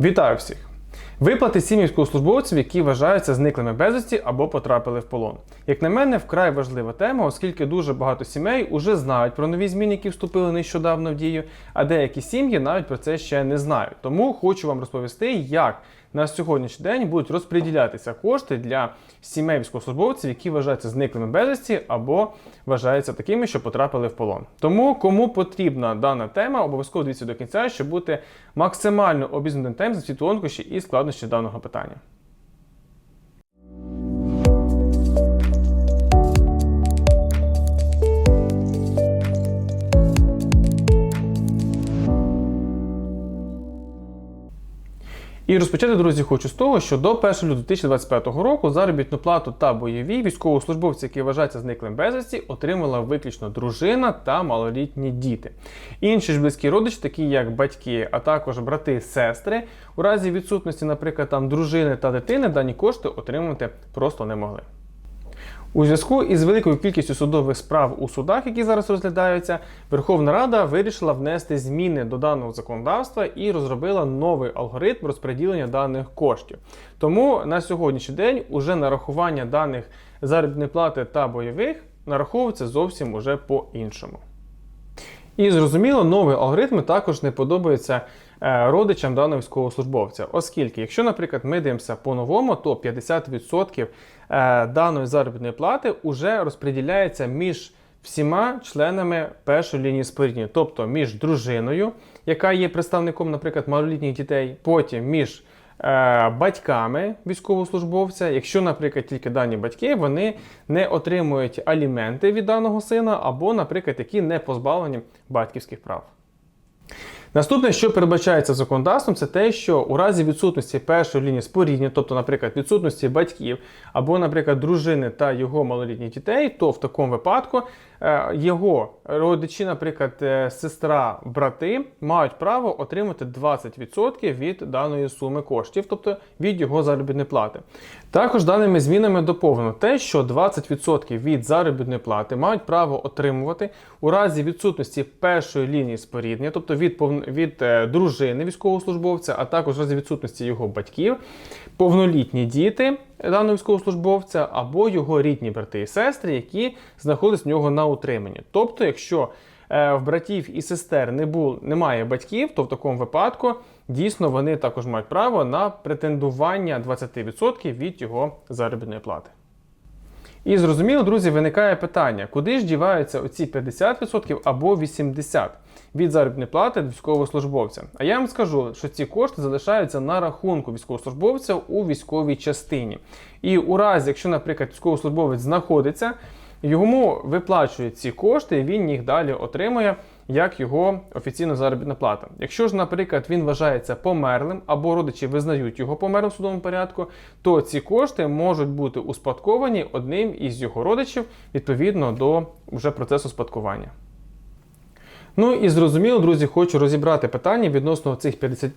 Вітаю всіх! Виплати сім'ї військовослужбовців, які вважаються зниклими безвісті або потрапили в полон. Як на мене, вкрай важлива тема, оскільки дуже багато сімей уже знають про нові зміни, які вступили нещодавно в дію, а деякі сім'ї навіть про це ще не знають. Тому хочу вам розповісти, як на сьогоднішній день будуть розподілятися кошти для сімей військовослужбовців, які вважаються зниклими безвісті або вважаються такими, що потрапили в полон. Тому кому потрібна дана тема, обов'язково дивіться до кінця, щоб бути максимально обізнаним тем за всі тонкощі і складнощі даного питання. І розпочати, друзі, хочу з того, що до 1 лютого 2025 року заробітну плату та бойові військовослужбовці, які вважаються зниклим безвісті, отримала виключно дружина та малолітні діти. Інші ж близькі родичі, такі як батьки, а також брати, сестри, у разі відсутності, наприклад, там дружини та дитини, дані кошти отримувати просто не могли. У зв'язку із великою кількістю судових справ у судах, які зараз розглядаються, Верховна Рада вирішила внести зміни до даного законодавства і розробила новий алгоритм розподілення даних коштів. Тому на сьогоднішній день уже нарахування даних заробітної плати та бойових нараховується зовсім уже по-іншому. І зрозуміло, нові алгоритми також не подобаються е, родичам даного військовослужбовця, оскільки, якщо, наприклад, ми дивимося по-новому, то 50% е, даної заробітної плати вже розподіляється між всіма членами першої лінії споріднення, тобто між дружиною, яка є представником, наприклад, малолітніх дітей, потім між е, батьками військовослужбовця, якщо, наприклад, тільки дані батьки вони не отримують аліменти від даного сина, або, наприклад, які не позбавлені батьківських прав. Наступне, що передбачається законодавством, це те, що у разі відсутності першої лінії споріднення, тобто, наприклад, відсутності батьків або, наприклад, дружини та його малолітніх дітей, то в такому випадку його родичі, наприклад, е, сестра, брати, мають право отримати 20% від даної суми коштів, тобто від його заробітної плати. Також даними змінами доповнено те, що 20% від заробітної плати мають право отримувати у разі відсутності першої лінії споріднення, тобто від від е, дружини військовослужбовця, а також в разі відсутності його батьків, повнолітні діти даного військовослужбовця або його рідні брати і сестри, які знаходяться в нього на утриманні. Тобто, якщо е, в братів і сестер не бул, немає батьків, то в такому випадку дійсно вони також мають право на претендування 20% від його заробітної плати. І зрозуміло, друзі, виникає питання, куди ж діваються оці 50% або 80% від заробітної плати військовослужбовця. А я вам скажу, що ці кошти залишаються на рахунку військовослужбовця у військовій частині. І у разі, якщо, наприклад, військовослужбовець знаходиться, йому виплачують ці кошти, він їх далі отримує як його офіційна заробітна плата. Якщо ж, наприклад, він вважається померлим або родичі визнають його померлим в судовому порядку, то ці кошти можуть бути успадковані одним із його родичів відповідно до вже процесу спадкування. Ну і зрозуміло, друзі, хочу розібрати питання відносно цих 50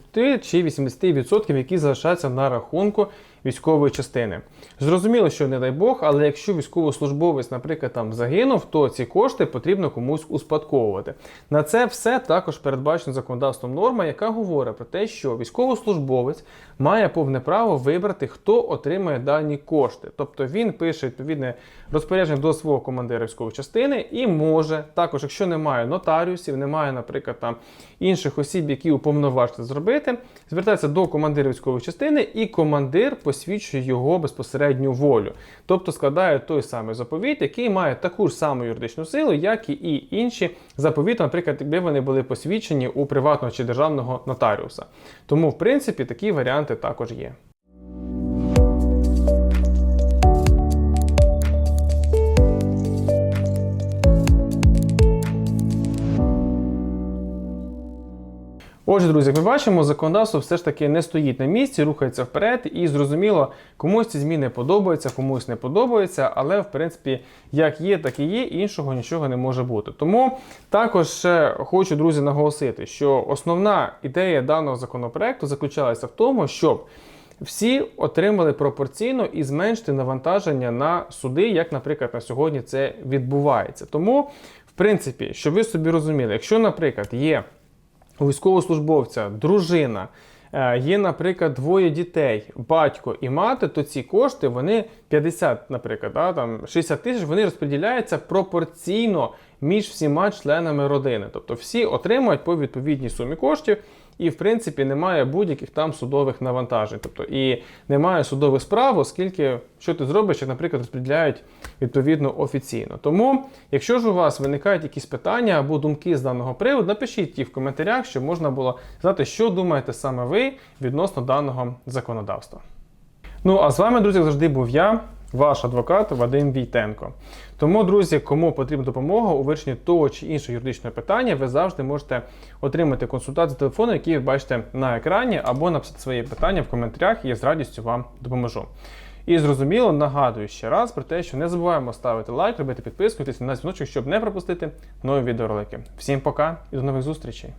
чи 80%, які залишаються на рахунку військової частини. Зрозуміло, що не дай Бог, але якщо військовослужбовець, наприклад, там загинув, то ці кошти потрібно комусь успадковувати. На це все також передбачено законодавством норма, яка говорить про те, що військовослужбовець має повне право вибрати, хто отримає дані кошти. Тобто він пише відповідне розпорядження до свого командира військової частини і може також, якщо немає нотаріусів, немає, наприклад, там інших осіб, які уповноважені зробити, звертається до командира військової частини, і командир посвідчує його безпосередню волю. Тобто складає той самий заповіт, який має таку ж саму юридичну силу, як і інші заповіти, наприклад, якби вони були посвідчені у приватного чи державного нотаріуса. Тому, в принципі, такі варіанти також є. Отже, друзі, як ми бачимо, законодавство все ж таки не стоїть на місці, рухається вперед, і зрозуміло, комусь ці зміни подобаються, комусь не подобаються, але в принципі, як є, так і є, іншого нічого не може бути. Тому також хочу, друзі, наголосити, що основна ідея даного законопроекту заключалася в тому, щоб всі отримали пропорційно і зменшити навантаження на суди, як, наприклад, на сьогодні це відбувається. Тому, в принципі, щоб ви собі розуміли, якщо, наприклад, є військовослужбовця дружина, е, є, наприклад, двоє дітей, батько і мати, то ці кошти вони 50, наприклад, да, там 60 тисяч, вони розподіляються пропорційно між всіма членами родини. Тобто всі отримують по відповідній сумі коштів. І, в принципі, немає будь-яких там судових навантажень. Тобто і немає судових справ, оскільки що ти зробиш, як, наприклад, розподіляють відповідно офіційно. Тому, якщо ж у вас виникають якісь питання або думки з даного приводу, напишіть ті в коментарях, щоб можна було знати, що думаєте саме ви відносно даного законодавства. Ну а з вами, друзі, завжди був я, ваш адвокат Вадим Війтенко. Тому, друзі, кому потрібна допомога у вирішенні того чи іншого юридичного питання, ви завжди можете отримати консультацію телефону, який ви бачите на екрані, або написати свої питання в коментарях, і я з радістю вам допоможу. І зрозуміло, нагадую ще раз про те, що не забуваємо ставити лайк, робити підписку, тиснути на дзвіночок, щоб не пропустити нові відеоролики. Всім пока і до нових зустрічей!